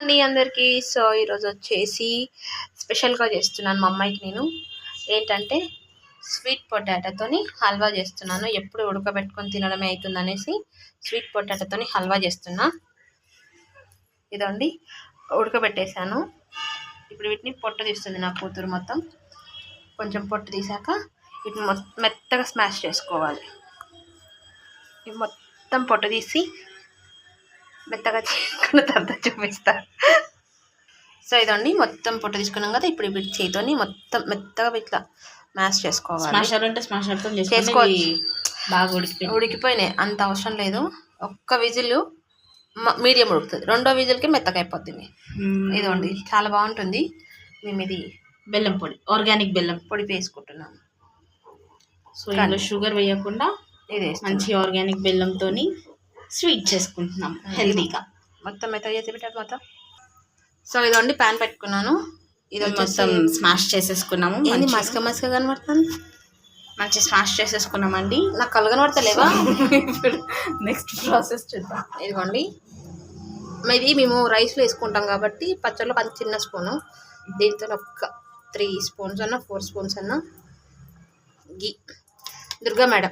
అండి అందరికీ సో ఈరోజు వచ్చేసి స్పెషల్గా చేస్తున్నాను మా అమ్మాయికి నేను. ఏంటంటే స్వీట్ పొటాటోతోని హల్వా చేస్తున్నాను. ఎప్పుడు ఉడకబెట్టుకొని తినడమే అవుతుంది అనేసి స్వీట్ పొటాటోతోని హల్వా చేస్తున్నా. ఇదండి. ఉడకబెట్టేశాను. ఇప్పుడు వీటిని పొట్టు తీస్తుంది నా కూతురు మొత్తం. కొంచెం పొట్టు తీసాక వీటిని మొత్తం మెత్తగా స్మాష్ చేసుకోవాలి. ఇవి మొత్తం పొట్టు తీసి మెత్తగా చేసుకున్న తర్వాత చూపిస్తా. సో ఇదండి మొత్తం పొట్టు తీసుకున్నాం కదా ఇప్పుడు వీటి చేతితోని మొత్తం మెత్తగా ఇట్లా మ్యాష్ చేసుకోవాలి. స్మాషర్ అంటే స్మాషర్తో. చేసుకోవాలి బాగా ఉడికిపోయింది ఉడికిపోయినాయి అంత అవసరం లేదు. ఒక్క విజిల్ మీడియం ఉడుకుతుంది రెండో విజిల్కి మెత్తగా అయిపోతుంది ఇదండి చాలా బాగుంటుంది. మేము ఇది బెల్లం పొడి ఆర్గానిక్ బెల్లం. పొడి వేసుకుంటున్నాం. సో ఇందులో షుగర్ వేయకుండా ఇది మంచి ఆర్గానిక్ బెల్లంతో స్వీట్ చేసుకుంటున్నాం హెల్దీగా. మొత్తం మెత్తగా చేసి పెట్టారు మొత్తం. సో ఇదండి ప్యాన్ పెట్టుకున్నాను. ఇది మొత్తం మొత్తం స్మాష్ చేసేసుకున్నాము. ఏంది. మసక మసక కనబడుతుంది? మంచి స్మాష్ చేసేసుకున్నామండి. నాకు కళ్ళు కనబడతలేవా? ఇప్పుడు నెక్స్ట్ ప్రాసెస్ చూద్దాం. ఇదిగోండి. ఇది మేము రైస్లో వేసుకుంటాం కాబట్టి పచ్చళ్ళు కొంచెం చిన్న స్పూను. దీంతో ఒక త్రీ స్పూన్స్ అన్న ఫోర్ స్పూన్స్ అన్న. గీ దుర్గా మేడం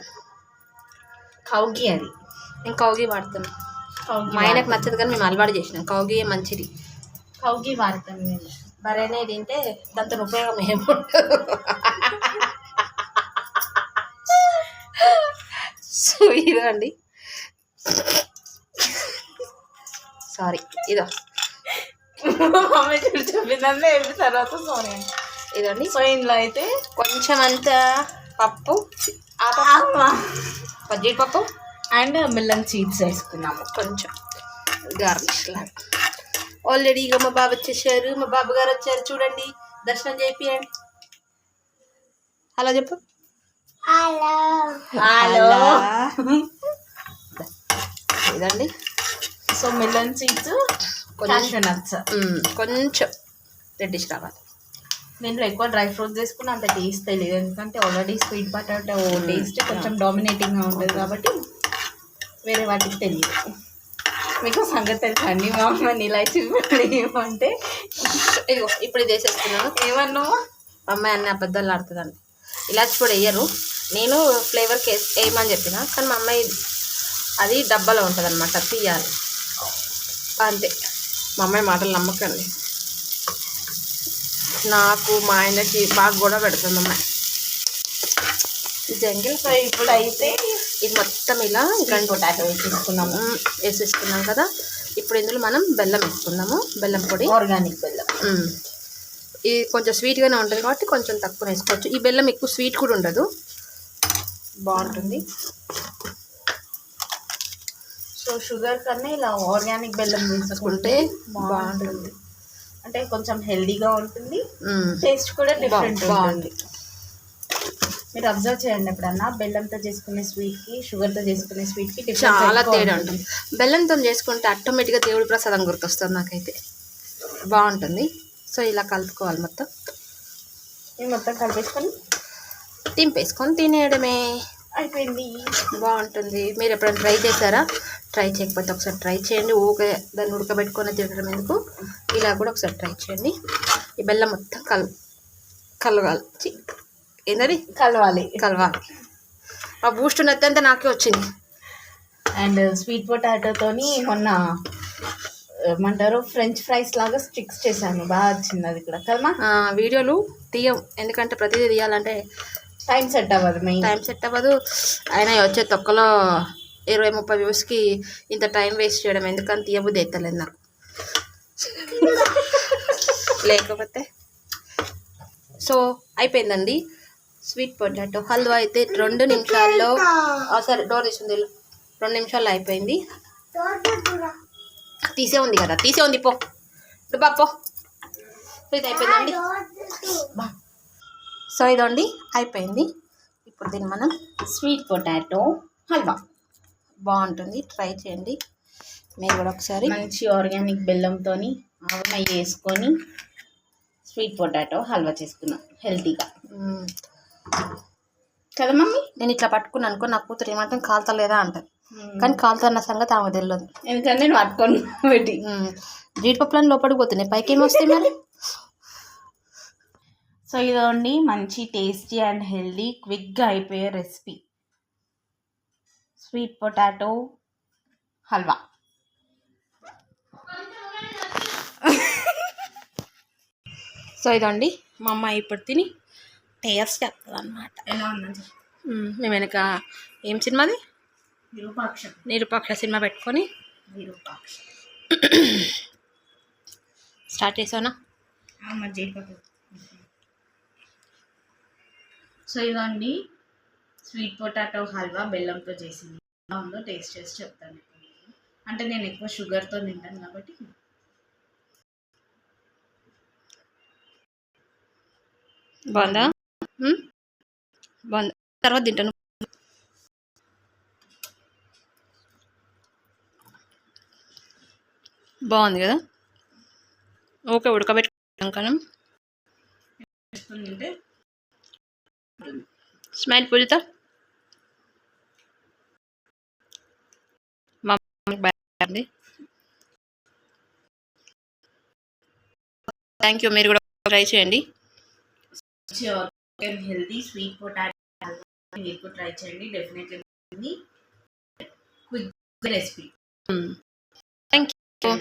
కౌగి అది. నేను కౌగి వాడుతాను. మా ఆయనకు నచ్చదు కానీ మేము అలవాటు చేసినాం. కౌగి మంచిది. కౌగి వాడతాం మేము బరేనే తింటే దాంతో ఉపయోగం ఏముండదు సో ఇదండి సారీ ఇదో. మమ్మీ చెప్పిందంటే వెళ్ళిన తర్వాత ఇదండి సో ఇందులో అయితే కొంచెం అంత పప్పు జీడిపప్పు అండ్ బెల్లం చీట్స్ వేసుకున్నాము. కొంచెం గార్నిష్ లాగా ఆల్రెడీ ఇక మా బాబు వచ్చేసారు. మా బాబు గారు వచ్చారు చూడండి. దర్శనం చేపియండి. హలో చెప్పు. హలో ఇదండి. సో మిల్లన్ సీడ్స్ కొంచెం నట్స్ కొంచెం రెడ్డిష్ రావాలి. దీంట్లో ఎక్కువ డ్రై ఫ్రూట్స్ వేసుకుని అంత టేస్ట్ తెలియదు ఎందుకంటే ఆల్రెడీ స్వీట్ పొటాటో టేస్ట్ కొంచెం డామినేటింగ్గా ఉంటుంది కాబట్టి వేరే వాటికి తెలియదు. మీకు సంగతి తెలుసా అండి? మా అమ్మని ఇలా ఏమంటే ఇదిగో ఇప్పుడు ఇది వేసేస్తున్నాను. ఏమన్నావు మా అమ్మాయి అన్ని అబద్ధాలు ఆడుతుందండి. ఇలాచి కూడా వేయరు. నేను ఫ్లేవర్కి వేయమని చెప్పిన కానీ మా అమ్మాయి అది డబ్బాలో ఉంటుంది అనమాట తీయాలి. అంతే. మా అమ్మాయి మాటలు నమ్మకండి. నాకు మా ఆయనకి బాగా గొడవ పెడుతుంది అమ్మాయి. జంగిల్ సో ఇప్పుడు అయితే ఇది మొత్తం ఇలా గంట పొటాటో వేసుకున్నాము మ్, వేసేసుకున్నాం కదా. ఇప్పుడు ఇందులో మనం బెల్లం వేసుకుందాము బెల్లం పొడి. ఆర్గానిక్ బెల్లం. ఇది కొంచెం స్వీట్గానే ఉంటుంది కాబట్టి కొంచెం తక్కువ వేసుకోవచ్చు. ఈ బెల్లం ఎక్కువ స్వీట్ కూడా ఉండదు. బాగుంటుంది. సో షుగర్ కన్నా ఇలా ఆర్గానిక్ బెల్లం వేసుకుంటే బాగుంటుంది. అంటే కొంచెం హెల్దీగా ఉంటుంది. టేస్ట్ కూడా డిఫరెంట్ బాగుంది మీరు అబ్జర్వ్ చేయండి ఎప్పుడన్నా. బెల్లంతో చేసుకునే స్వీట్కి షుగర్తో చేసుకునే స్వీట్కి difference చాలా తేడా ఉంటుంది. బెల్లంతో చేసుకుంటే ఆటోమేటిక్గా దేవుడి ప్రసాదం గుర్తొస్తుంది నాకైతే. బాగుంటుంది. సో ఇలా కలుపుకోవాలి మొత్తం. ఇది మొత్తం కలిపేసుకొని? తింపేసుకొని తినేయడమే. అయిపోయింది. బాగుంటుంది. మీరు ఎప్పుడైనా ట్రై చేశారా? ట్రై చేయకపోతే ఒకసారి ట్రై చేయండి. ఊకే దాన్ని ఉడకబెట్టుకొని తినడం ఎందుకు? ఇలా కూడా ఒకసారి ట్రై చేయండి. ఈ బెల్లం మొత్తం కల్ కలగాలి ఏంటది కలవాలి. కలవాలి. ఆ బూస్ట్ నత్తంతా నాకే వచ్చింది. అండ్ స్వీట్ పొటాటోతోని మొన్న ఏమంటారు ఫ్రెంచ్ ఫ్రైస్ లాగా స్టిక్స్ చేశాను. బాగా వచ్చింది అది కూడా. కదమ్మా ఆ, వీడియోలు తీయం. ఎందుకంటే ప్రతిదీ తీయాలంటే టైం సెట్ అవ్వదు మెయిన్. టైం సెట్ అవ్వదు. అయినా వచ్చే తొక్కలో ఇరవై ముప్పై వ్యూస్కి ఇంత టైం వేస్ట్ చేయడం ఎందుకని తీయబుద్ధి ఎత్తలేదు నాకు. లేకపోతే సో అయిపోయిందండి. Sweet potato. హల్వా అయితే రెండు నిమిషాల్లో సరే డోర్ వెళ్ళు. రెండు నిమిషాల్లో అయిపోయింది. తీసే ఉంది కదా తీసే ఉంది పో. పో సో ఇది అయిపోయిందండి. సో ఇదండి అయిపోయింది. ఇప్పుడు దీన్ని మనం స్వీట్ పొటాటో హల్వా. బాగుంటుంది ట్రై చేయండి. మీరు కూడా ఒకసారి మంచి ఆర్గానిక్ బెల్లంతోని ఆవు నెయ్యి వేసుకొని స్వీట్ పొటాటో హల్వా చేసుకున్నాం హెల్తీగా. కదా మమ్మీ? నేను ఇట్లా పట్టుకున్నాను అనుకో నా కూతురు ఏమంటాం కాలుతలేదా అంటది. కానీ కాలుతున్న సంగతి ఆమె తెలియదు ఎందుకంటే నేను పట్టుకొని పెట్టి జీడిపప్పులను లోపలికి పోతున్నాయి. పైకి ఏమి వస్తాయి మరి? సో ఇదండి మంచి టేస్టీ అండ్ హెల్దీ క్విక్గా అయిపోయే recipe. Sweet potato halwa. So ఇదండి. మా అమ్మ ఇప్పుడు తిని టేస్ట్ చెప్తుంది అనమాట ఎలా మేము. వెనక ఏం సినిమాది? నిరుపక్ష. సినిమా పెట్టుకొని. స్టార్ట్ చేసావునా? సో ఇదండి స్వీట్ పొటాటో హల్వా బెల్లంతో చేసింది. ఎలా ఉందో టేస్ట్ చేసి చెప్తాను. అంటే నేను ఎక్కువ షుగర్తో తింటాను కాబట్టి. బాగుందా? బాగుందా తర్వాత తింటాను. బాగుంది కదా? ఓకే తింటే స్మైల్ పూజిత. మా బాగుంది. థ్యాంక్ యూ మీరు కూడా ట్రై చేయండి. హెల్దీ స్వీట్ పొటాటో మీరు కూడా ట్రై చేయండి definitely quick recipe. Thank you